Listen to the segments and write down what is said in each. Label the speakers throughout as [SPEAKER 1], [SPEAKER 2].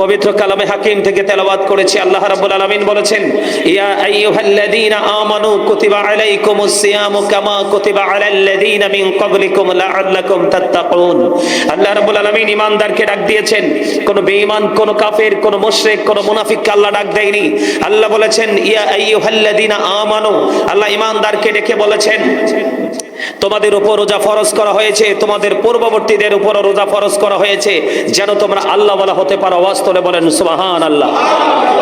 [SPEAKER 1] পবিত্র কালামে হাকিম থেকে তেলাওয়াত করেছি। আল্লাহ রাব্বুল আলামিন বলেছেন, ইয়া আইয়ুহাল্লাযীনা আমানু কুতিবা আলাইকুমুস সিয়ামু কামা কুতিবা আলাল্লাযীনা মিন ক্বাবলিকুম লাআল্লাকুম তাত্তাকুন। আল্লাহ রাব্বুল আলামিন ঈমানদারকে ডাক দিয়েছেন, কোন বেঈমান, কোন কাফের, কোন মুশরিক, কোন মুনাফিককে আল্লাহ ডাক দেয়নি। আল্লাহ বলেছেন, ইয়া আইয়ুহাল্লাযীনা আমানু, আল্লাহ ঈমানদারকে ডেকে বলেছেন তোমাদের উপর রোজা ফরজ করা হয়েছে, তোমাদের পূর্ববর্তীদের উপর রোজা ফরজ করা হয়েছে, যেন তোমরা আল্লাহ বলা হতে পারো অস্তরে বলেন সুবাহান আল্লাহ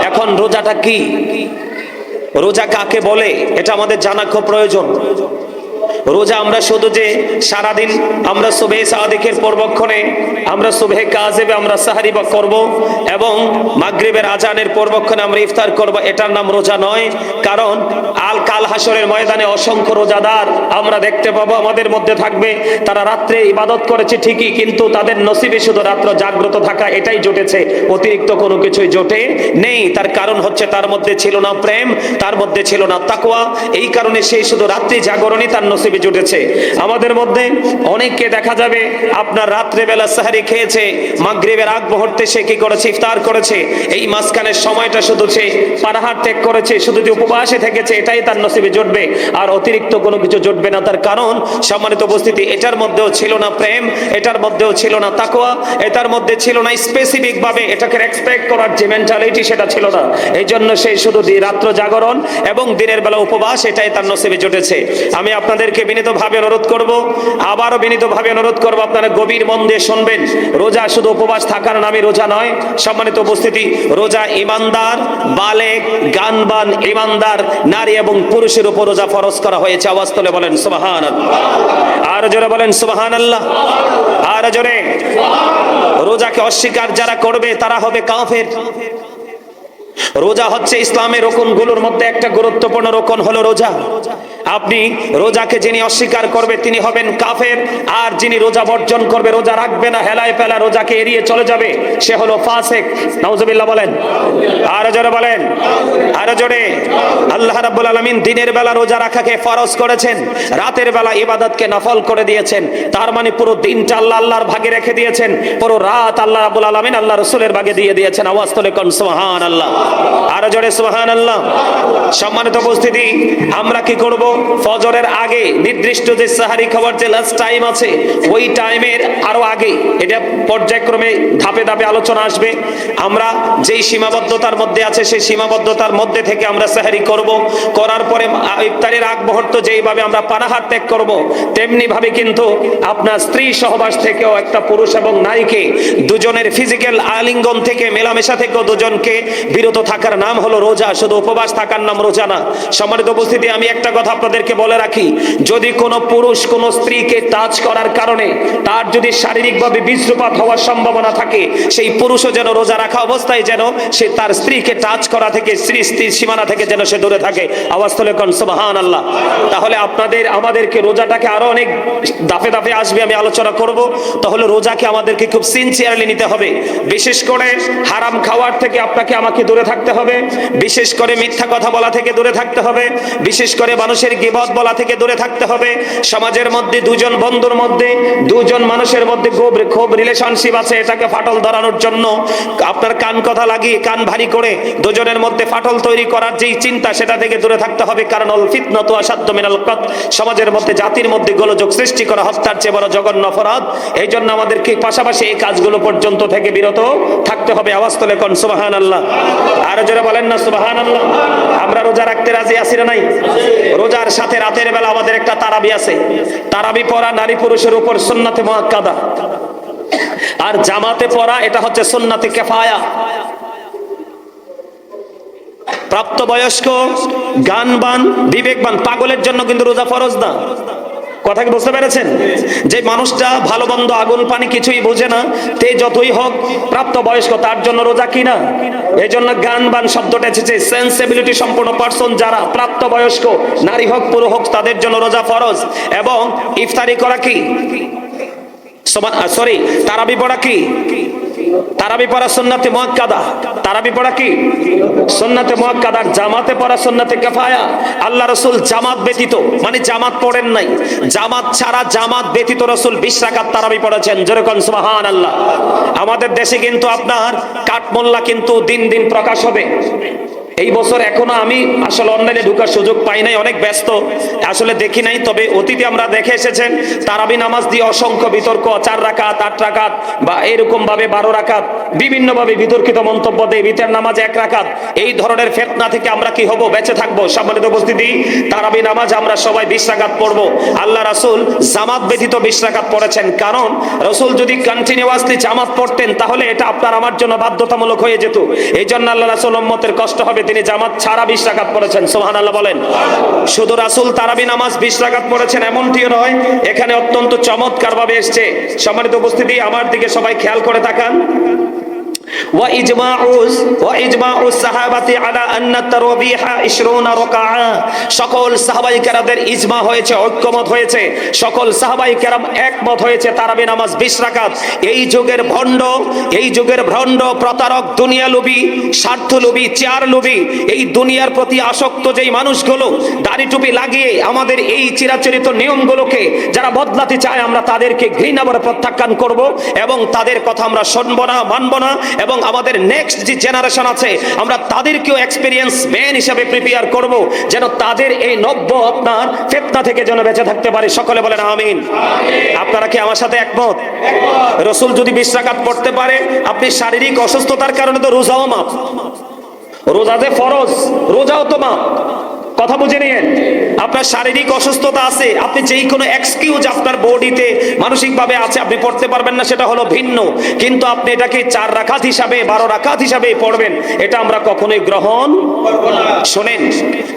[SPEAKER 1] এখন রোজাটা কি? রোজা কাকে বলে? এটা আমাদের জানা খুব প্রয়োজন। রোজা আমরা শুধু যে সারাদিন আমরা সুবে সাদিকের পূর্বক্ষণে আমরা সুবে কাজেবে আমরা সাহারি বা করব এবং মাগরিবের আজানের পূর্বক্ষণে আমরা ইফতার করব, এটার নাম রোজা নয়। কারণ আল কাল হাসরের ময়দানে অসংখ্য রোজাদার আমরা দেখতে পাবো, আমাদের মধ্যে থাকবে। তারা রাত্রে ইবাদত করেছে ঠিকই, কিন্তু তাদের নসিবে শুধু রাত্র জাগ্রত থাকা, এটাই জুটেছে। অতিরিক্ত কোনো কিছুই জোটে নেই। তার কারণ হচ্ছে তার মধ্যে ছিল না প্রেম, তার মধ্যে ছিল না তাকওয়া। এই কারণে সেই শুধু রাত্রি জাগরণই তার নসিবে জুটেছে। আমাদের মধ্যে অনেককে দেখা যাবে, আপনার রাত্রে বেলা সাহারি খেয়েছে, মাগরিবের আগ মুহূর্তে সে কি করেছে, ইফতার করেছে, এই মাঝখানের সময়টা শুধু সে পানাহার ত্যাগ করেছে, শুধু যে উপবাসে থেকেছে, এটাই তার নসিবে জুটবে, আর অতিরিক্ত কোনো কিছু জুটবে না। তার কারণ, সম্মানিত উপস্থিতি, এটার মধ্যেও ছিল না প্রেম, এটার মধ্যেও ছিল না তাকওয়া, এটার মধ্যে ছিল না স্পেসিফিক ভাবে এটাকে রেসপেক্ট করার যে মেন্টালিটি সেটা ছিল না। এই জন্য সে শুধু রাত্র জাগরণ এবং দিনের বেলা উপবাস, এটাই তার নসিবে জুটেছে। আমি আপনাদেরকে বিনীতভাবে অনুরোধ করব, আবারও বিনীতভাবে অনুরোধ করব, আপনারা গভীর মন দিয়ে শুনবেন। রোজা শুধু উপবাস থাকার নামে রোজা নয়, সম্মানিত উপস্থিতি, রোজা ইমানদার বালেক, গানবান ইমানদার নারী এবং পুরুষের উপর রোজা ফরজ করা হয়েছে। আওয়াজ তুলে বলেন সুবাহান আর জোরে বলেন সুবাহান আল্লাহ আর জোরে। রোজাকে অস্বীকার যারা করবে, তারা হবে কাফের। রোজা হচ্ছে ইসলামের রোকনগুলোর মধ্যে একটা গুরুত্বপূর্ণ রোকন হলো রোজা। আপনি রোজাকে যিনি অস্বীকার করবে, তিনি হবেন কাফের, আর যিনি রোজা বর্জন করবে, রোজা রাখবে না, হেলায় ফেলা রোজাকে এড়িয়ে চলে যাবে, সে হলো ফাসেক। নাউজুবিল্লাহ বলেন। আরও জোরে বলেন। আরও জোরে। আল্লাহ রাব্বুল আলামিন দিনের বেলা রোজা রাখাকে ফরজ করেছেন, রাতের বেলা ইবাদতকে নফল করে দিয়েছেন, তার মানে পুরো দিনটা আল্লাহ আল্লাহর ভাগে রেখে দিয়েছেন, পুরো রাত আল্লাহ রাব্বুল আলামিন আল্লাহ রাসূলের ভাগে দিয়ে দিয়েছেন। আওয়াজ তোলে কোন, সুবহানাল্লাহ। আরও জোরে সুবহানাল্লাহ। সম্মানিত উপস্থিতি, আমরা কি করব? ফজরের আগে নির্দিষ্ট যে সাহারি খাবার যে লাস্ট টাইম আছে, ওই টাইমের আরও আগে এটা পর্যায়ক্রমে ধাপে ধাপে আলোচনা আসবে। আমরা যেই সীমাবদ্ধতার মধ্যে আছে, সেই সীমাবদ্ধতার মধ্যে থেকে আমরা সাহারি করব। করার পরে ইফতারের আগ মুহূর্ত যেইভাবে আমরা পানাহার ত্যাগ করব তেমনি ভাবে কিন্তু আপনার স্ত্রী সহবাস থেকেও একটা পুরুষ এবং নারীকে দুজনের ফিজিক্যাল আলিঙ্গন থেকে মেলামেশা থেকেও দুজনকে বিরত থাকার নাম হলো রোজা, শুধু উপবাস থাকার নাম রোজা না। সম্মানিত উপস্থিতি, আমি একটা কথা আপনাদেরকে বলে রাখি। যদি কোনো পুরুষ কোনো স্ত্রীকে টাচ করার কারণে তার যদি শারীরিকভাবে বীজপাত হওয়ার সম্ভাবনা থাকে, সেই পুরুষও যেন রোজা রাখা অবস্থায় যেন সে তার স্ত্রীকে টাচ করা থেকে স্ত্রী স্ত্রীর সীমানা থেকে যেন সে দূরে থাকে। আওয়াজ তোলে কোন সুবহান আল্লাহ তাহলে আপনাদের, আমাদেরকে রোজাটাকে আরও অনেক দাফে দাফে আসবে, আমি আলোচনা করব। তাহলে রোজাকে আমাদেরকে খুব সিনসিয়ারলি নিতে হবে। বিশেষ করে হারাম খাওয়ার থেকে আপনাকে আমাকে দূরে থাকতে হবে। বিশেষ করে মিথ্যা কথা বলা থেকে দূরে থাকতে হবে। বিশেষ করে মানুষের গিবত বলা থেকে দূরে থাকতে হবে। সমাজের মধ্যে দুজন বন্ধুর মধ্যে, দুজন মানুষের মধ্যে খুব রিলেশনশিপ আছে এটাকে ফাটল ধরানোর জন্য। আপনার কান কথা লাগিয়ে, কান ভারী করে দুজনের মধ্যে ফাটল তৈরি করার যেই চিন্তা, সেটা থেকে দূরে থাকতে হবে। কারণ অল ফিতনত আসাধ্য মিনাল কত সমাজের মধ্যে, জাতির মধ্যে গোলযোগ সৃষ্টি করা, হত্যার চেয়ে বড় জঘন্য অপরাধ। এই জন্য আমাদেরকে পাশাপাশি এই কাজগুলো পর্যন্ত থেকে বিরত থাকতে হবে। আওয়াজ তোলে কোন আল্লাহ আরও যারা বলেন না সুবাহান আমরা রোজা রাখতে রাজি আছি না নাই? রোজার সাথে রাতের বেলা আমাদের একটা তারাবি আছে। তারাবি পড়া নারী পুরুষের উপর সুন্নাতে মুআক্কাদা আর জামাতে পড়া, এটা হচ্ছে সুন্নাতে কেফায়া। প্রাপ্তবয়স্ক, গানবান, বিবেকবান, পাগলের জন্য কিন্তু রোজা ফরজ না। কথা কি বুঝতে পেরেছেন? যে মানুষটা ভালো মন্দ আগুন পানি কিছুই বোঝে না, তে যতই হোক প্রাপ্ত বয়স্ক তার জন্য রোজা কিনা এই জন্য গান বান শব্দটা এসেছে সেন্সিবিলিটি সম্পূর্ণ পার্সন যারা প্রাপ্ত বয়স্ক, নারী হোক পুরো হোক, তাদের জন্য রোজা ফরজ। এবং ইফতারি করা কি? সরি তারাবি পড়া কি? তারাবি পড়া সুন্নাতে মুআক্কাদা তারাবি পড়া কি? সন্নাতে মুআক্কাদা আর জামাতে পড়া সন্নাতে কেফায়া। আল্লাহ রসুল জামাত ব্যতীত মানে জামাত পড়েন নাই। জামাত ছাড়া জামাত ব্যতীত রসুল 20 রাকাত তারাবি পড়েছেন। যেরকম সুবহানাল্লাহ। আমাদের দেশে কিন্তু আপনার কাঠমোল্লা কিন্তু দিন দিন প্রকাশ হবে। এই বছর এখনও আমি আসলে অনলাইনে ঢুকার সুযোগ পাই নাই, অনেক ব্যস্ত। আসলে দেখি নাই, তবে অতীতে আমরা দেখে এসেছেন, তারাবি নামাজ দিয়ে অসংখ্য বিতর্ক, চার রাখাত আট রাখাত বা এরকম ভাবে বারো রাকাত। বিভিন্ন ভাবে বিতর্কিত মন্তব্য দেয় বিতের নামাজ এক রাখাত এই ধরনের ফেতনা থেকে আমরা কি হব? বেঁচে থাকব? সম্মানিত উপস্থিতি, তারাবি নামাজ আমরা সবাই বিশ রাকাত পড়ব। আল্লাহ রাসুল জামাত ব্যতীত বিশ রাকাত পড়েছেন। কারণ রসুল যদি কন্টিনিউয়াসলি জামাত পড়তেন, তাহলে এটা আপনার আমার জন্য বাধ্যতামূলক হয়ে যেত। এই জন্য আল্লাহ রাসুল উম্মতের কষ্ট হবে। তিনি জামাত ছাড়া বিশ রাকাত পড়েছেন। সোহান আল্লাহ বলেন। শুধু রাসুল তারাবি নামাজ বিশ রাকাত পড়েছেন, এমনটিও নয়, এখানে অত্যন্ত চমৎকার ভাবে এসছে। সম্মানিত উপস্থিতি, আমার দিকে সবাই খেয়াল করে তাকান। সকল সাহাবাই কেরাদের ইজমা হয়েছে, ঐক্যমত হয়েছে। সকল সাহাবাই কেরাম একমত হয়েছে, তারাবি নামাজ বিশ এই যুগের ভণ্ড, এই যুগের ভণ্ড প্রতারক দুনিয়া লোভী স্বার্থ লোভী চেয়ার লোভী এই দুনিয়ার প্রতি আসক্ত যেই মানুষগুলো, দাড়ি টুপি লাগিয়ে আমাদের এই চিরাচরিত নিয়মগুলোকে যারা বদলাতে চায়, আমরা তাদেরকে ঘৃণা প্রত্যাখ্যান করব এবং তাদের কথা আমরা শুনব না, মানব না। এবং আমাদের নেক্সট যে জেনারেশন আছে, আমরা তাদেরকেও এক্সপিরিয়েন্স ম্যান হিসাবে প্রিপেয়ার করব, যেন তাদের এই নব্য আপনার ফেতনা থেকে যেন বেঁচে থাকতে পারে। সকলে বলেন আমিন। আপনারা কি আমার সাথে একমত? রসুল যদি বিশ্বাকাত পড়তে পারে, আপনি শারীরিক অসুস্থতার কারণে তো রোজাও মাপ রোজা যে ফরজ, রোজাও তো মাপ কথা বুঝে নিয়েন। আপনার শারীরিক অসুস্থতা আছে, আপনি যেই কোনো এক্সকিউজ আপনার বডিতে মানসিকভাবে আছে, আপনি পড়তে পারবেন না, সেটা হলো ভিন্ন। কিন্তু আপনি এটাকে চার রাকাত হিসাবে, বারো রাকাত হিসাবে পড়বেন, এটা আমরা কখনোই গ্রহণ শোনেন।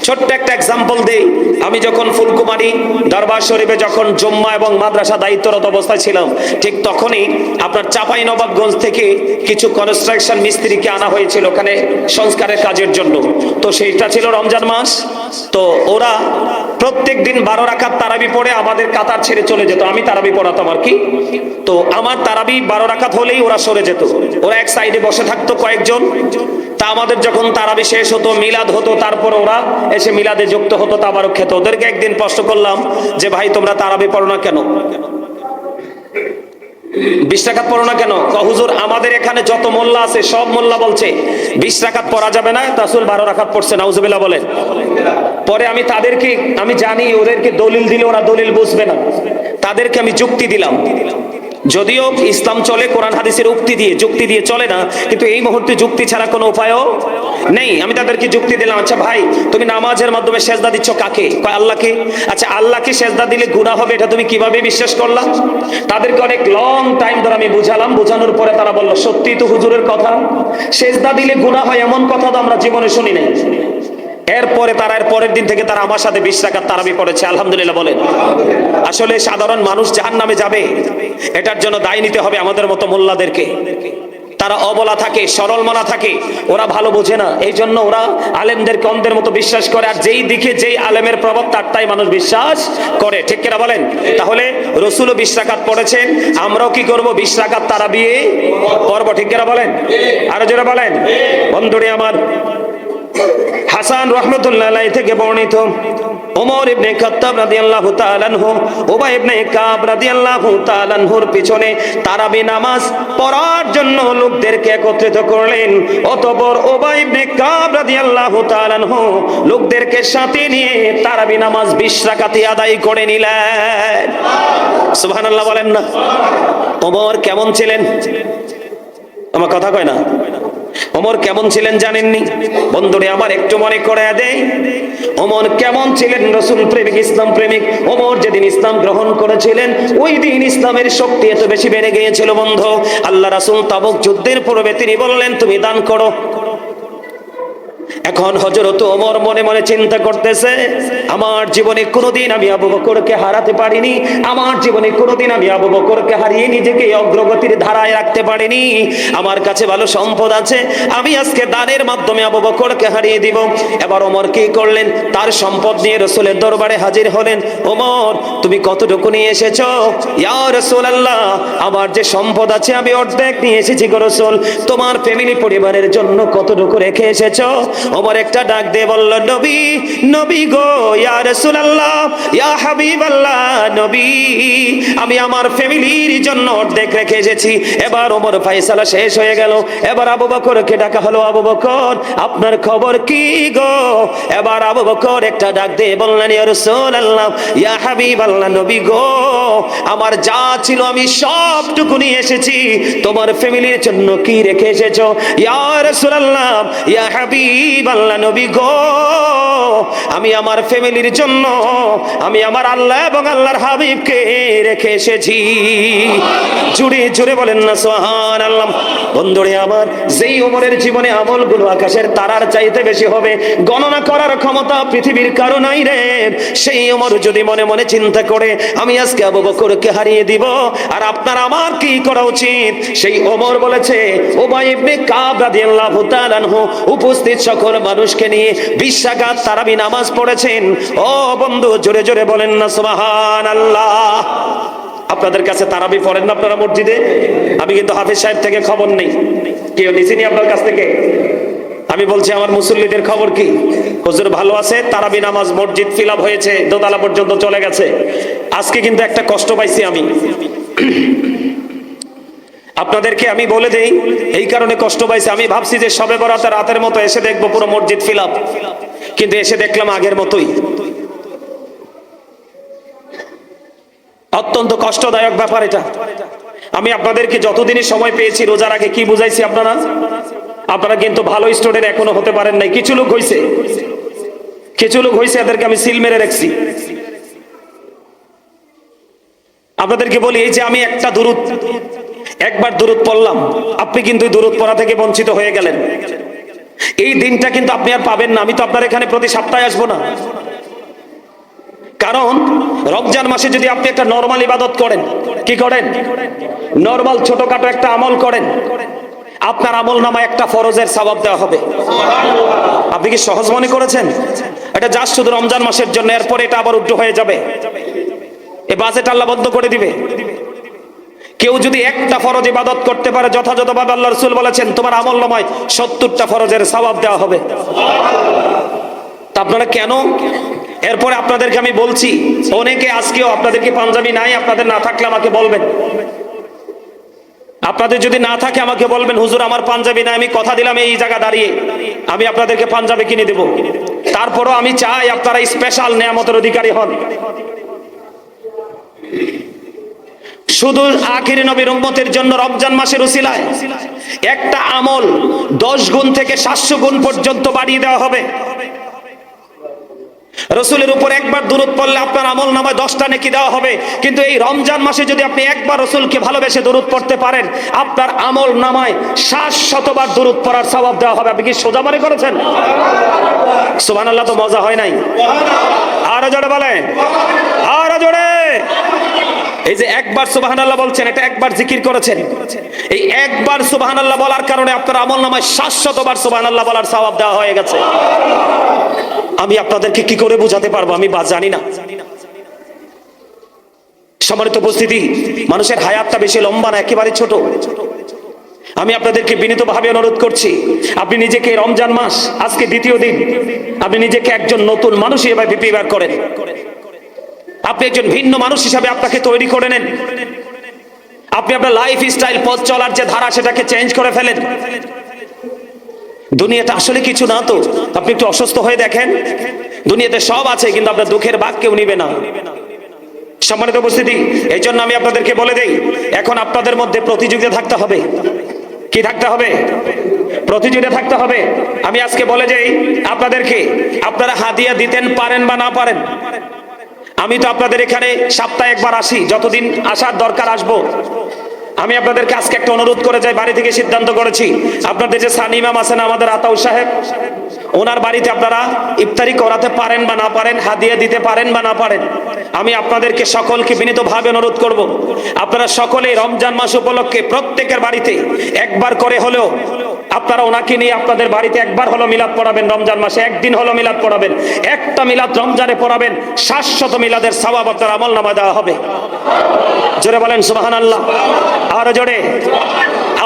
[SPEAKER 1] ছোট্ট একটা এক্সাম্পল দেই। আমি যখন ফুলকুমারী দরবার শরীফে যখন জম্মা এবং মাদ্রাসা দায়িত্বরত অবস্থায় ছিলাম, ঠিক তখনই আপনার চাপাই নবাবগঞ্জ থেকে কিছু কনস্ট্রাকশন মিস্ত্রিকে আনা হয়েছিল ওখানে সংস্কারের কাজের জন্য। তো সেইটা ছিল রমজান মাস। তো ওরা প্রত্যেক দিন বারো রাখার তারাবি পড়ে আমাদের কাতার ছেড়ে চলে যেত। আমি তারাবি পড়াতাম আর কি। তো আমার তারাবি বারো রাখাত হলেই ওরা সরে যেত। ওরা এক সাইডে বসে থাকতো কয়েকজন। তা আমাদের যখন তারাবি শেষ হতো, মিলাদ হতো, তারপর ওরা এসে মিলাদে যুক্ত হতো তাবারক খেত। ওদেরকে একদিন প্রশ্ন করলাম যে, ভাই, তোমরা তারাবি পড়ো না কেন? বিশ টাকাত পড়ো না কেন? হুজুর, আমাদের এখানে যত মোল্লা আছে, সব মোল্লা বলছে, বিশ টাকাত পড়া যাবে না? তাসুল বারো রাখাত পড়ছে, নাউজুবিল্লাহ বলেন। পরে আমি তাদেরকে, আমি জানি ওদেরকে দলিল দিলে ওরা দলিল বুঝবে না। তাদেরকে আমি যুক্তি দিলাম। যদিও ইসলাম চলে, কোরআন, হাদিসের উক্তি দিয়ে, যুক্তি দিয়ে চলে না, কিন্তু এই মুহূর্তে যুক্তি ছাড়া কোনো উপায়ও নেই। আমি তাদেরকে যুক্তি দিলাম আচ্ছা ভাই, তুমি নামাজের মাধ্যমে সেজদা দিচ্ছ কাকে? আল্লাহকে? আচ্ছা আল্লাহকে সেজদা দিলে গুনাহ হবে, এটা তুমি কীভাবে বিশ্বাস করলা? তাদেরকে অনেক লং টাইম ধরে আমি বুঝালাম, বোঝানোর পরে তারা বলল, সত্যি তো হুজুরের কথা, সেজদা দিলে গুনাহ হয়, এমন কথা তো আমরা জীবনে শুনি নাই। এরপরে তারা এর পরের দিন থেকে তারা আমার সাথে বিশ টাকার তারাবি পড়েছে আলহামদুলিল্লাহ বলেন। আসলে সাধারণ মানুষ জাহান নামে যাবে। এটার জন্য দায় নিতে হবে আমাদের মতো মোল্লাদেরকে। তারা অবলা থাকে, সরল মনা থাকে, ওরা ভালো বোঝে না। এই জন্য ওরা আলেমদেরকে অন্ধের মতো বিশ্বাস করে, আর যেই দিকে যেই আলেমের প্রভাব তারটাই মানুষ বিশ্বাস করে। ঠিক কিনা বলেন? তাহলে রসুলও বিশ রাকাত পড়েছেন, আমরাও কি করব? বিশ রাকাত তারা বিয়ে পর্ব ঠিক কিনা বলেন? আরও জোরে বলেন। বন্ধুরে আমার হাসান রহমতুল্লাহ থেকে বর্ণিত। ওমর ইবনে খাত্তাব রাদিয়াল্লাহু তাআলা আনহু, উবাই ইবনে কাব রাদিয়াল্লাহু তাআলা আনহুর পিছনে তারাবি নামাজ পড়ার জন্য লোকদেরকে একত্রিত করলেন। অতঃপর উবাই ইবনে কাব রাদিয়াল্লাহু তাআলা আনহু লোকদেরকে সাথে নিয়ে তারাবি নামাজ 20 রাকাতে আদায় করে নিলেন। সুবহানাল্লাহ বলেন না। ওমর কেমন ছিলেন? আমার কথা কয় না। ওমর কেমন ছিলেন জানেননি? বন্ধুরে, আমার একটু মনে করে দেয়। অমর কেমন ছিলেন রসুল প্রেমিক, ইসলাম প্রেমিক? অমর যেদিন ইসলাম গ্রহণ করেছিলেন, ওই দিন ইসলামের শক্তি এত বেশি বেড়ে গিয়েছিল, বন্ধু। আল্লাহ রাসুল তাবক যুদ্ধের পূর্বে তিনি বললেন, তুমি দান করো। এখন হজরত ওমর মনে মনে চিন্তা করতেছে, আমার জীবনে কোনোদিন আমি আবু বকরকে হারাতে পারিনি, আমার জীবনে কোনোদিন আমি আবু বকরকে হারিয়ে নিজেকে অগ্রগতির ধারায় রাখতে পারিনি, আমার কাছে ভালো সম্পদ আছে, আমি আজকে দানের মাধ্যমে আবু বকরকে হারিয়ে দিব। এবার ওমর কি করলেন? তার সম্পদ নিয়ে রসুলের দরবারে হাজির হলেন। ওমর, তুমি কতটুকু নিয়ে এসেছ? ইয়া রাসূলুল্লাহ, আমার যে সম্পদ আছে আমি অর্ধেক নিয়ে এসেছি গো রাসূল। তোমার ফ্যামিলি পরিবারের জন্য কতটুকু রেখে এসেছ? ওমর একটা ডাক দিয়ে বলল, নবী নবী গো, ইয়া রাসূলুল্লাহ, ইয়া হাবিবাল্লাহ, নবী, আমি আমার ফ্যামিলির জন্য অর্ধেক রেখে এসেছি। এবার ওমর ফাইসালা শেষ হয়ে গেল। এবার আবু বকরকে ডাকা হলো, আবু বকর, আপনার খবর কি গো? এবার আবু বকর একটা ডাক দিয়ে বললেন, ইয়া রাসূলুল্লাহ, ইয়া হাবিবাল্লাহ, নবী গো, আমার যা ছিল আমি সবটুকু নিয়ে এসেছি। তোমার ফ্যামিলির জন্য কি রেখে এসেছ? ইয়া রাসূলুল্লাহ, ইয়া হাবিবাল্লাহ নবী গো, আমি আমার ফ্যামিলির জন্য, আমি আমার আল্লাহ এবং আল্লাহর হাবিবকে রেখে এসেছি। জুড়ে জুড়ে বলেন না সোহান আল্লাহ বন্ধুরে আমার, যেই ওমরের জীবনে আমলগুলো আকাশের তারার চাইতে বেশি হবে, গণনা করার ক্ষমতা পৃথিবীর কারও নাই রে। সেই ওমর যদি মনে মনে চিন্তা করে, আমি আজকে আবু বকরকে হারিয়ে দিব, আর আপনার আমার কি করা উচিত? সেই ওমর বলেছে ওবাই ইবনে কাব রাদিয়াল্লাহু তাআলা উপস্থিত সকল মানুষকে নিয়ে বিশ্বাগাত তারাবি নামাজ পড়েছেন। ও বন্ধু, জোরে জোরে বলেন না, সুবহানাল্লাহ। আপনাদের কাছে তারাবি পড়েন না আপনারা মসজিদে? আমি কিন্তু হাফিজ সাহেব থেকে খবর নেই। কেউ নিছিনি আপনার কাছ থেকে? আমি বলছি, আমার মুসল্লিদের খবর কি? হুজুর, ভালো আছে? তারাবি নামাজ মসজিদ ফিল হয়েছে, দোতলা পর্যন্ত চলে গেছে। আজকে কিন্তু একটা কষ্ট পাইছি আমি। আপনাদেরকে আমি বলে দেই, এই কারণে কষ্ট পাইছে। আমি ভাবছি যে সবে বরাতে রাতের মতো এসে দেখব পুরো মসজিদ ফিল কিন্তু এসে দেখলাম আগের মতোই। অত্যন্ত কষ্টদায়ক ব্যাপার এটা। আমি আপনাদেরকে যতদিনই সময় পেয়েছি, রোজার আগে কি বুঝাইছি আপনারা? আপনারা কিন্তু ভালো স্টুডেন্ট এখনও হতে পারেন নাই। কিছু লোক হয়েছে কিছু লোক হয়েছে এদেরকে আমি সিল মেরে রাখছি। আপনাদেরকে বলি, এই যে আমি একটা দূরত একবার দূরত পড়লাম, আপনি কিন্তু দূরত পড়া থেকে বঞ্চিত হয়ে গেলেন। এই দিনটা কিন্তু আপনি আর পাবেন না, আমি তো আপনার এখানে প্রতি সপ্তাহে আসব না। কারণ, রমজান মাসে যদি আপনি একটা নর্মাল ইবাদত করেন, কি করেন? নর্মাল ছোটখাটো একটা আমল করেন। আপনার আমল নামা একটা ফরজের সবাব দেওয়া হবে। আপনি কি সহজ মনে করেছেন? এটা জাস্ট শুধু রমজান মাসের জন্য, এরপরে এটা আবার উল্টো হয়ে যাবে। এ বাজেট আল্লাহ বন্ধ করে দিবে। কেউ যদি একটা ফরজ ইবাদত করতে পারে, যথাযথভাবে আল্লাহ রসুল বলেছেন, তোমার আমল নামায় সত্তরটা ফরজের সবাব দেওয়া হবে। তা আপনারা কেন? এরপরে আপনাদেরকে আমি বলছি, অনেকে আজকেও আপনাদেরকে পাঞ্জাবি নাই, আপনাদের না থাকলে আমাকে বলবেন। আপনাদের যদি না থাকে আমাকে বলবেন, হুজুর, আমার পাঞ্জাবি নাই, আমি কথা দিলাম এই জায়গা দাঁড়িয়ে, আমি আপনাদেরকে পাঞ্জাবি কিনে দেব। তারপরও আমি চাই আপনারা স্পেশাল নেয়ামতের অধিকারী হন। শুধু আখির নবীর উম্মতের জন্য রমজান মাসের উসিলায় একটা আমল দশ গুণ থেকে সাতশো গুণ পর্যন্ত বাড়িয়ে দেওয়া হবে। রসুলের উপর একবার দূরত পড়লে আপনার আমল নামায় দশটা নেকি দেওয়া হবে। কিন্তু এই রমজান মাসে যদি আপনি একবার রসুলকে ভালোবেসে দূরত পড়তে পারেন, আপনার আমল নামায় সাত শতবার দূরত পড়ার স্বভাব দেওয়া হবে। আপনি কি সোজা মনে করেছেন? সুবান আল্লাহ তো মজা হয় নাই। আরও জোরে বলে আরও জোরে। এই যে একবার সুবাহান আল্লাহ বলছেন, এটা একবার জিকির করেছেন। এই একবার সুবাহান আল্লাহ বলার কারণে আপনার আমল নামায় শাশ্বতবার সুবাহান আল্লাহ বলার স্বভাব দেওয়া হয়ে গেছে। আমি আপনাদেরকে কি করে বোঝাতে পারব আমি বা জানি না। সম্মানিত উপস্থিতি, মানুষের হায়াতটা বেশি লম্বা না, একেবারে ছোট। আমি আপনাদেরকে বিনীতভাবে অনুরোধ করছি, আপনি নিজেকে রমজান মাস, আজকে দ্বিতীয় দিন, আপনি নিজেকে একজন নতুন মানুষ হিসেবে প্রিপেয়ার করেন। আপনি একজন ভিন্ন মানুষ হিসাবে আপনাকে তৈরি করে নেন। আপনি আপনার লাইফ স্টাইল পথ চলার যে ধারা, সেটাকে চেঞ্জ করে ফেলেন। দুনিয়াটা আসলে কিছু না তো। আপনি একটু অসুস্থ হয়ে দেখেন। দুনিয়াতে সব আছে, কিন্তু আপনার দুঃখের ভাগ কেউ নিবে না। সম্মানিত উপস্থিতি এই জন্য আমি আপনাদেরকে বলে দেই, এখন আপনাদের মধ্যে প্রতিযোগিতা থাকতে হবে। কি থাকতে হবে? প্রতিযোগিতা থাকতে হবে। আমি আজকে বলে যাই আপনাদেরকে, আপনারা হাদিয়া দিতেন পারেন বা না পারেন। আমি তো আপনাদের এখানে সপ্তাহে একবার আসি, যতদিন আসার দরকার আসব। আমি আপনাদেরকে আজকে একটা অনুরোধ করে যাই, বাড়ি থেকে সিদ্ধান্ত করেছি। আপনাদের যে সানিমাম আছেন আমাদের আতাউ সাহেব, ওনার বাড়িতে আপনারা ইফতারি করাতে পারেন বা না পারেন হাদিয়া দিতে পারেন বা না পারেন, আমি আপনাদেরকে সকলকে বিনীতভাবে অনুরোধ করব। আপনারা সকলে রমজান মাস উপলক্ষে প্রত্যেকের বাড়িতে একবার করে হলেও আপনারা ওনাকে নিয়ে আপনাদের বাড়িতে একবার হলো মিলাদ পড়াবেন, রমজান মাসে একদিন হলো মিলাদ পড়াবেন। একটা মিলাদ রমজানে পড়াবেন শাশ্বত মিলাদের সবাব আপনার আমল নামা দেওয়া হবে। জোরে বলেন সুবাহান আল্লাহ আরও জোরে,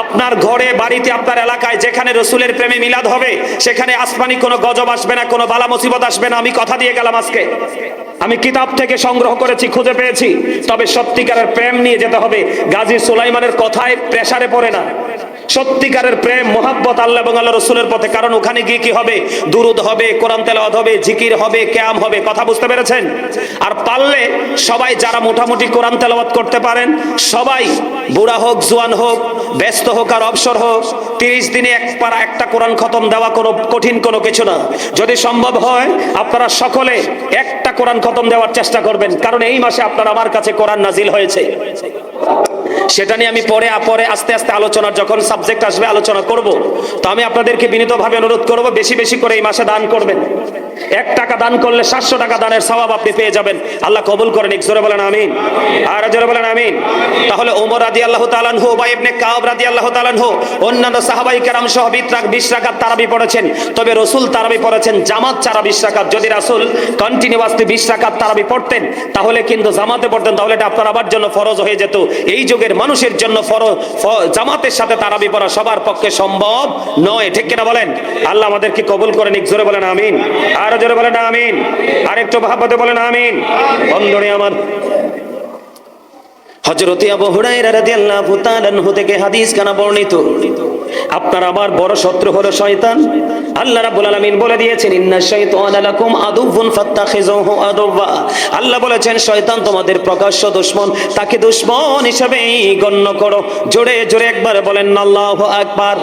[SPEAKER 1] আপনার ঘরে, বাড়িতে, আপনার এলাকায়, যেখানে রসুলের প্রেমে মিলাদ হবে, সেখানে আসমানি কোনো গজব আসবে না, কোনো বালা মুসিবত আসবে না। আমি কথা দিয়ে গেলাম আজকে। আমি কিতাব থেকে সংগ্রহ করেছি, খুঁজে পেয়েছি। তবে সত্যিকারের প্রেম নিয়ে যেতে হবে। গাজী সুলাইমানের কথায় প্রেসারে পড়ে না। সত্যিকারের প্রেম, মোহাব্বত আল্লাহ এবং আল্লাহ রসুলের পথে। কারণ ওখানে গিয়ে কি হবে? দুরুদ হবে, কোরআন তেলাওয়াত হবে, জিকির হবে ক্যাম হবে। কথা বুঝতে পেরেছেন? আর পারলে সবাই যারা মোটামুটি কোরআন তেলাওয়াত করতে পারেন, সবাই বুড়া হোক, জোয়ান হোক, ব্যস্ত হোক আর অবসর হোক, তিরিশ দিনে এক পারা একটা কোরআন খতম দেওয়া কোনো কঠিন কোনো কিছু না। যদি সম্ভব হয়, আপনারা সকলে একটা কোরআন খতম দেওয়ার চেষ্টা করবেন। কারণ এই মাসে আপনার আমার কাছে কোরআন নাজিল হয়েছে। সেটা নিয়ে আমি পরে পরে আস্তে আস্তে আলোচনার যখন সাবজেক্ট আসবে, আলোচনা করব। তো আমি আপনাদেরকে বিনীতভাবে অনুরোধ করব, বেশি বেশি করে এই মাসে দান করবেন। এক টাকা দান করলে সাতশো টাকা দানের সবাব আপনি পেয়ে যাবেন। আল্লাহ কবুল করেন এক জোরে বলেন আমিন। আর জোরে বলেন আমিন। তাহলে ওমর রাদি আল্লাহ তালানহু বা ইবনে কাব রাদি আল্লাহ তালানহু অন্যান্য সাহাবাই কেরাম সহ বিত্রাক বিশ রাকাত তারাবি পড়েছেন। তবে রসুল তারাবি পড়েছেন, জামাত চারা বিশ রাকাত। যদি রাসুল কন্টিনিউয়াসলি বিশ রাকাত তারাবি পড়তেন, তাহলে কিন্তু জামাতে পড়তেন, তাহলে এটা আপনার আবার জন্য ফরজ হয়ে যেত। এই যুগের মানুষের জন্য জামাতের সাথে তারাবি পড়া সবার পক্ষে সম্ভব নয়। ঠিক কিনা বলেন? আল্লাহ আমাদেরকে কবুল করে নিক। জোরে বলেন আমিন। আর জোরে বলেন আমিন। আর একটু ভাবতে বলেন আমিন। বন্ধুরে আমার হযরতে আবু হুরায়রা রাদিয়াল্লাহু তাআলা আনহু থেকে হাদিস কানা বর্ণিত। আপনার আমার বড় শত্রু হলো শয়তান। আল্লাহ রাব্বুল আলামিন বলে দিয়েছেন, ইন্না শাইতানা লাকুম আদুউন ফাত্তাখিযুহু আদুওয়া আল্লাহ বলেছেন, শয়তান তোমাদের প্রকাশ্য দুশমন, তাকে দুশমন হিসেবে গণ্য করো। জোরে জোরে একবার বলেন, আল্লাহু আকবার।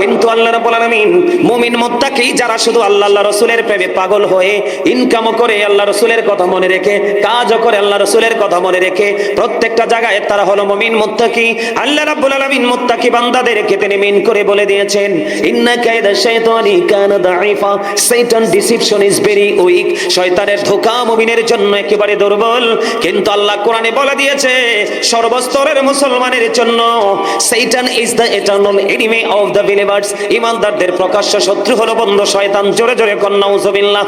[SPEAKER 1] কিন্তু আল্লাহ রাব্বুল আলামিন মুমিন মুত্তাকি যারা শুধু আল্লাহ আল্লাহ রাসূলের প্রেমে পাগল হয়ে ইনকামও করে আল্লাহ রাসূলের কথা মনে রেখে, কাজও করে আল্লাহ রাসূলের কথা মনে রেখে প্রত্যেকটা জায়গায় তারা হলো মুমিন, মুত্তাকি। আল্লাহ রাব্বুল আলামিন মুত্তাকি বান্দাদেরকে তিনি মিন করে বলে দিয়েছেন ইন্না কায়দা শাইতানি কানা দাঈফা। শয়তান ডিসিপশন ইজ ভেরি উইক শয়তানের ধোঁকা মুমিনের জন্য একেবারে দুর্বল। কিন্তু আল্লাহ কোরআনে বলে দিয়েছে, সর্বস্তরের মুসলমানের জন্য শয়তান is the eternal enemy of the believers ইমানদারদের প্রকাশ্য শত্রু হলো বন্ধু, শয়তান। জোরে জোরে কন্যা উজুবিল্লাহ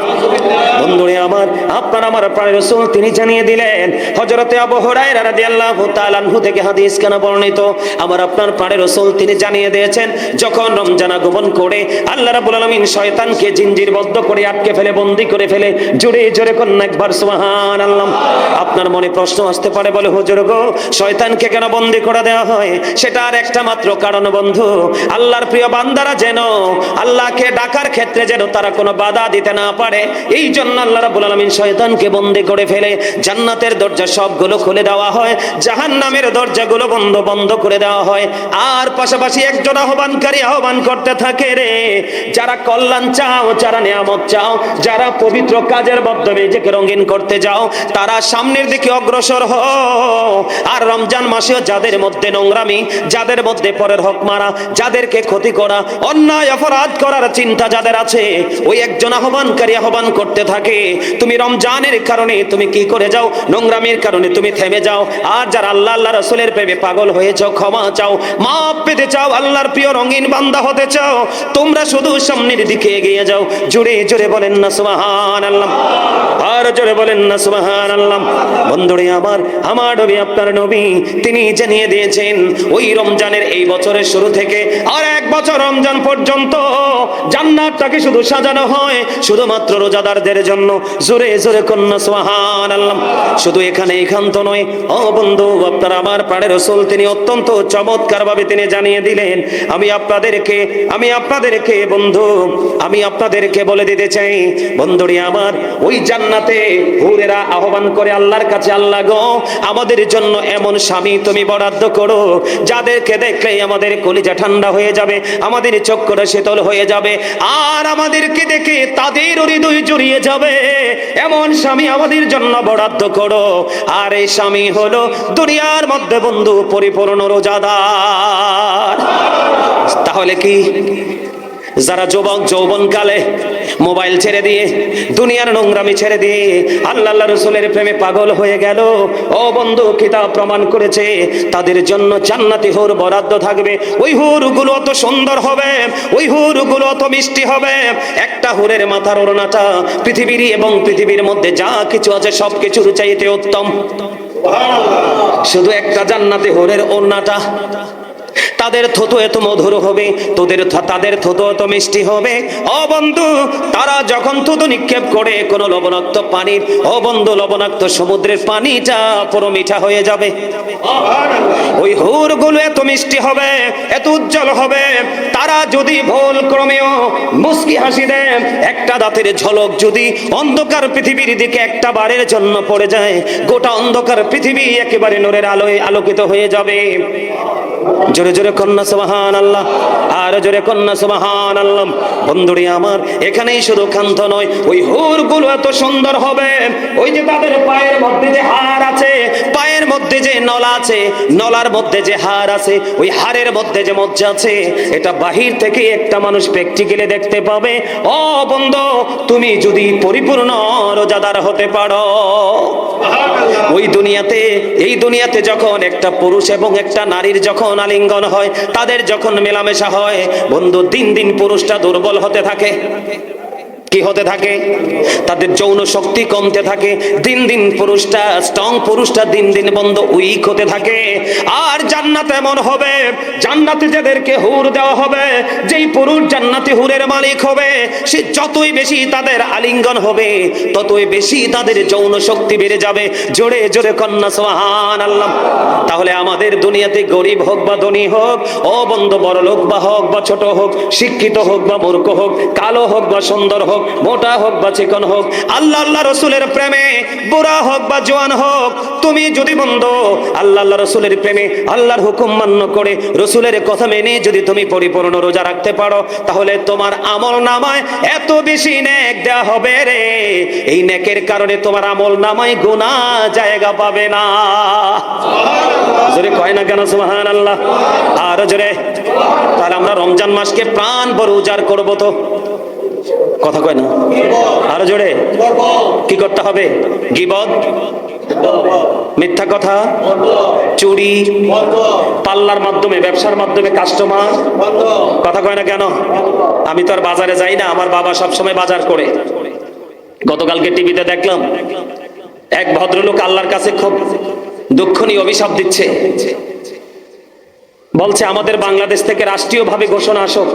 [SPEAKER 1] বন্ধুরে আমার, আপনার, আমার প্রাণের রাসূল তিনি জানিয়ে দিলেন, হযরতে আবু হুরায়রা রাদিয়াল্লাহু আপনার মনে প্রশ্ন আসতে পারে, বলে হুজুর গো, শয়তানকে কেন বন্দি করে দেওয়া হয়? সেটার একটা মাত্র কারণ বন্ধু, আল্লাহর প্রিয় বান্দারা যেন আল্লাহকে ডাকার ক্ষেত্রে যেন তারা কোনো বাধা দিতে না পারে এই জন্য আল্লাহ রাব্বুল আলামিন শয়তানকে বন্দি করে ফেলে, জান্নাতের দরজা সবগুলো খুলে দেওয়া হয়। জাহান্নামের দরজাগুলো বন্ধ বন্ধ করে দেওয়া হয়। আর পাশাপাশি একজন আহ্বানকারী আহ্বান করতে থাকে রে, যারা কল্যাণ চাও, যারা নিয়ামত চাও, যারা পবিত্র কাজের মাধ্যমে নিজেকে রঙিন করতে যাও, তারা সামনের দিকে অগ্রসর হও। আর রমজান মাসেও যাদের মধ্যে নোংরামি, যাদের মধ্যে পরের হক মারা, যাদেরকে ক্ষতি করা, অন্যায়, অপরাধ করার চিন্তা যাদের আছে, ওই একজন আহ্বানকারী আহ্বান করতে থাকে। তুমি রমজানের কারণে তুমি কি করে যাও? নোংরামির কারণে তুমি থেমে যাও। আর যারা আল্লাহ আল্লাহ রসুলের প্রেমে পাগল হয়েছ, ক্ষমা চাও, মাপ পেতে চাও, আল্লাহর প্রিয় রঙিন বান্দা হতে চাও, তোমরা শুধু সামনের দিকে এগিয়ে যাও, জোরে জোরে বলেন না সুবহান আল্লাহ আর জোরে বলেন না সুবহান আল্লাহ বন্ধুরে, আমার আমার নবী, আপনার নবী, তিনি জানিয়ে দিয়েছেন, ওই রমজানের এই বছরের শুরু থেকে আর এক বছর রমজান পর্যন্ত জান্নাতটাকে শুধু সাজানো হয়, শুধুমাত্র রোজাদারদের জন্য। জোরে জোরে কন্যা সুবহান আল্লাহ শুধু এখানে এখান্ত নয় ও বন্ধু, আপনার আমার পাড়ে রসুল, তিনি অত্যন্ত চমৎকার ভাবে তিনি জানিয়ে দিলেন, আমি আপনাদেরকে আমি আপনাদেরকে বন্ধু, আমি আপনাদেরকে বলে দিতে চাই, বন্ধুরি আমার, ওই জান্নাতে হুরেরা আহ্বান করে আল্লাহর কাছে, আল্লাহ গো, আমাদের জন্য এমন স্বামী তুমি বরাদ্দ করো, যাদেরকে দেখলেই আমাদের কলিজা ঠান্ডা হয়ে যাবে, আমাদের চক্ষুটা শীতল হয়ে যাবে, আর আমাদেরকে দেখে তাদের হৃদয় জড়িয়ে যাবে। এমন স্বামী আমাদের জন্য বরাদ্দ করো, আর এই স্বামী হলো দুনিয়ার মধ্যে বন্ধু পরিপূর্ণ রোজাদার। তাহলে কি? যারা যুবক যৌবনকালে মোবাইল ছেড়ে দিয়ে, দুনিয়ার নোংরামি ছেড়ে দিয়ে আল্লাহ রসুলের প্রেমে পাগল হয়ে গেল, ও বন্ধু কিতাব প্রমাণ করেছে, তাদের জন্য জান্নাতি হুর বরাদ্দ থাকবে। ওই হুরগুলো অত সুন্দর হবে, ওই হুরগুলো অত মিষ্টি হবে। একটা হুরের মাথার ওড়নাটা পৃথিবীর এবং পৃথিবীর মধ্যে যা কিছু আছে সব কিছুর চাইতে উত্তম। শুধু একটা জান্নাতে হরের ওড়নাটা। তাদের থতো এত মধুর হবে, তোদের তাদের থতো এত মিষ্টি হবে। ও বন্ধু, তারা যখন থুতু নিক্ষেপ করে, কোনো লবণাক্ত পানির, ও বন্ধু, লবণাক্ত সমুদ্রের পানিটা পুরো মিঠা হয়ে যাবে। ওই হুরগুলো এত মিষ্টি হবে, এত উজ্জ্বল হবে, তারা যদি ভুল ক্রমেও মুস্কি হাসি দেন একটা দাঁতের ঝলক যদি অন্ধকার পৃথিবীর দিকে একটা বারের জন্য পড়ে যায়, গোটা অন্ধকার পৃথিবী একেবারে নূরের আলোয় আলোকিত হয়ে যাবে। জোরে জোরে কন্যা সুবহান আল্লাহ আর জোরে কন্যা সুবহান আল্লাহ বন্ধুরি আমার এখানেই শুধু ক্ষান্ত নয় ওই হুরগুলো এত সুন্দর হবে। ওই যে তাদের পায়ের মধ্যে যে হার আছে পায়ের মধ্যে যে নলা আছে নলার মধ্যে যে হার আছে ওই হারের মধ্যে যে মজ্জা আছে এটা বাহির থেকে একটা মানুষ প্র্যাকটিক্যালি দেখতে পাবে ও বন্ধু তুমি যদি পরিপূর্ণ রোজাদার হতে পারো। ওই দুনিয়াতে এই দুনিয়াতে যখন একটা পুরুষ এবং একটা নারীর যখন আলিঙ্গন হয় তাদের যখন মেলামেশা হয় বন্ধু দিন দিন পুরুষটা দুর্বল হতে থাকে। কি হতে থাকে? তাদের যৌন শক্তি কমতে থাকে। দিন দিন পুরুষটা স্ট্রং পুরুষটা দিন দিন বন্ধ উইক হতে থাকে। আর জান্নাত এমন হবে, জান্নাতে যাদেরকে হুর দেওয়া হবে, যেই পুরুষ জান্নাতে হুরের মালিক হবে, সে যতই বেশি তাদের আলিঙ্গন হবে, ততই বেশি তাদের যৌন শক্তি বেড়ে যাবে। জোরে জোরে কন্যা সোহান আল্লাহ তাহলে আমাদের দুনিয়াতে গরিব হোক বা ধনী হোক ও বন্ধ বড় লোক বা হোক বা ছোট হোক, শিক্ষিত হোক বা মূর্খ হোক, কালো হোক বা সুন্দর হোক মোটা হোক বা চিকন হোক, আল্লাহ আল্লাহ রসুলের প্রেমে, বুড়া হোক বা জোয়ান হোক, তুমি যদি বন্ধ আল্লাহ আল্লাহ রসুলের প্রেমে আল্লাহর হুকুম মান্য করে রসুলের কথা মেনে যদি তুমি পরিপূর্ণ রোজা রাখতে পারো, তাহলে তোমার আমল নামায় এত বেশি নেক দেওয়া হবে রে। এই নেকের কারণে তোমার আমল নামায় গুণা জায়গা পাবে না। কয় না কেন? সুবহান আল্লাহ আর জোরে। তাহলে আমরা রমজান মাসকে প্রাণ ভরে উজাড় করব তো। কথা কয় না? আরও জোরে। কি করতে হবে? গিবদ মিথ্যা কথা। চুরি। পাল্লার মাধ্যমে ব্যবসার মাধ্যমে কাস্টমার কথা কয় না কেন? আমি তো আর বাজারে যাই না আমার বাবা সব সময় বাজার করে। গতকালকে টিভিতে দেখলাম এক ভদ্রলোক আল্লাহর কাছে খুব দুঃখ নিয়ে অভিশাপ দিচ্ছে। বলছে আমাদের বাংলাদেশ থেকে রাষ্ট্রীয়ভাবে ঘোষণা আসুক।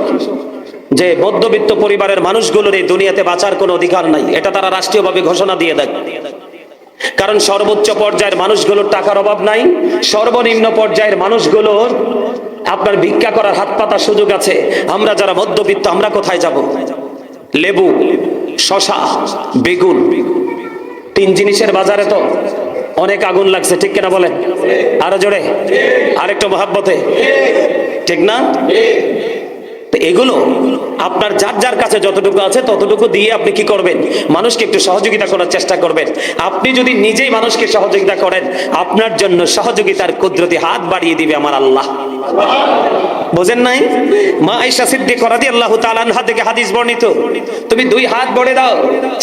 [SPEAKER 1] যে মধ্যবিত্ত পরিবারের মানুষগুলোর এই দুনিয়াতে বাঁচার কোনো অধিকার নাই, এটা তারা রাষ্ট্রীয়ভাবে ঘোষণা দিয়ে দেয়। কারণ সর্বোচ্চ পর্যায়ের মানুষগুলোর টাকার অভাব নাই, সর্বনিম্ন পর্যায়ের মানুষগুলোর আপনার ভিক্ষা করার হাত পাতার সুযোগ আছে। আমরা যারা মধ্যবিত্ত, আমরা কোথায় যাব? লেবু, শশা, বেগুন, তিন জিনিসের বাজারে তো অনেক আগুন লাগছে, ঠিক কিনা বলেন? আরও জোরে, আরেকটু মহাব্বতে। ঠিক না? এগুলো আপনার যার যার কাছে যতটুকু আছে ততটুকু দিয়ে আপনি কি করবেন? মানুষকে একটু সহযোগিতা করার চেষ্টা করবেন। আপনি যদি নিজেই মানুষকে সহযোগিতা করেন, আপনার জন্য সহযোগিতার কুদরতি হাত বাড়িয়ে দিবে আমার আল্লাহ। বোঝেন নাই? মা আয়েশা সিদ্দিক রাদিয়াল্লাহু তাআলা আনহা থেকে হাদিস বর্ণিত, তুমি দুই হাত বড়ে দাও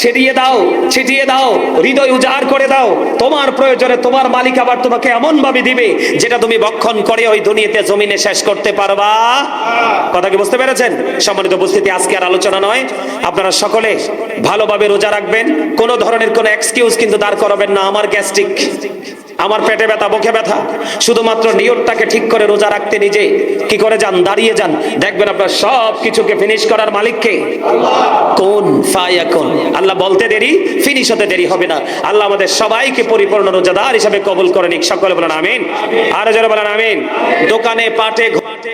[SPEAKER 1] ছেড়িয়ে দাও, ছিটিয়ে দাও, হৃদয় উজাড় করে দাও। তোমার প্রয়োজনে তোমার মালিক আবার তোমাকে এমন ভাবে দিবে, যেটা তুমি বক্ষণ করে ওই দুনিয়াতে জমিনে শেষ করতে পারবা। কথা কি বুঝতে পেরেছেন? সম্মানিত উপস্থিতি, আজকে আর আলোচনা নয়। আপনারা সকলে ভালোভাবে রোজা রাখবেন। কোনো ধরনের কোনো এক্সকিউজ কিন্তু দাঁড় করাবেন না। আমার গ্যাস্ট্রিক আমার পেটে ব্যথা, বুকে ব্যথা, শুধুমাত্র নিয়তটাকে ঠিক করে রোজা রাখতে নিজে কি করে যান? দাঁড়িয়ে যান। দেখবেন আপনার সব কিছুকে ফিনিশ করার মালিককে। কোন ফায়াকুন আল্লাহ বলতে দেরি ফিনিশ হতে দেরি হবে না। আল্লাহ আমাদের সবাইকে পরিপূর্ণ রোজাদার হিসাবে কবুল করে নিক সকলে বলেন আমিন। আর যারা বলেন আমিন। দোকানে, পাটে ঘাটে